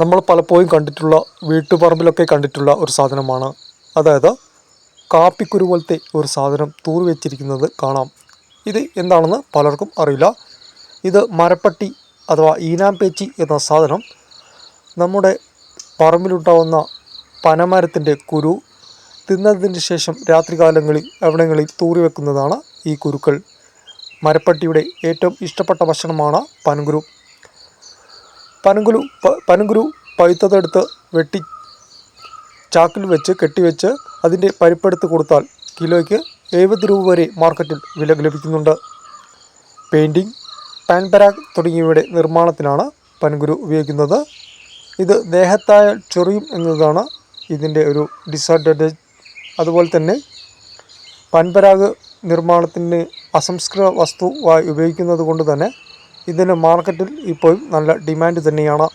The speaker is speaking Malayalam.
നമ്മൾ പലപ്പോഴും കണ്ടിട്ടുള്ള വീട്ടുപറമ്പിലൊക്കെ കണ്ടിട്ടുള്ള ഒരു സാധനമാണ്. അതായത് കാപ്പിക്കുരു പോലത്തെ ഒരു സാധനം തൂറി വെച്ചിരിക്കുന്നത് കാണാം. ഇത് എന്താണെന്ന് പലർക്കും അറിയില്ല. ഇത് മരപ്പട്ടി അഥവാ ഈനാമ്പേച്ചി എന്ന സാധനം നമ്മുടെ പറമ്പിലുണ്ടാവുന്ന പനമരത്തിന്റെ കുരു തിന്നതിന് ശേഷം രാത്രികാലങ്ങളിൽ എവിടെങ്ങളിൽ തൂറി വെക്കുന്നതാണ് ഈ കുരുക്കൾ. മരപ്പട്ടിയുടെ ഏറ്റവും ഇഷ്ടപ്പെട്ട ഭക്ഷണമാണ് പനങ്കുരു പനങ്കുരു പ- പനങ്കുരു പഴുത്തതെടുത്ത് വെട്ടി ചാക്കിൽ വെച്ച് കെട്ടിവെച്ച് അതിന്റെ പരിപ്പെടുത്ത് കൊടുത്താൽ കിലോയ്ക്ക് എഴുപത് രൂപ വരെ മാർക്കറ്റിൽ വില ലഭിക്കുന്നുണ്ട്. പെയിന്റിങ് പാൻ പരാഗ് തുടങ്ങിയവയുടെ നിർമ്മാണത്തിനാണ് പനങ്കുരു ഉപയോഗിക്കുന്നത്. ഇത് ദേഹത്തായ ചൊറിയും എന്നതാണ് ഇതിന്റെ ഒരു ഡിസഡ്വാന്റേജ് അതുപോലെ തന്നെ പൻപരാഗ് നിർമ്മാണത്തിന് അസംസ്കൃത വസ്തുവായി ഉപയോഗിക്കുന്നത് കൊണ്ട് തന്നെ ഇതിന് മാർക്കറ്റിൽ ഇപ്പോൾ നല്ല ഡിമാൻഡ് തന്നെയാണ്.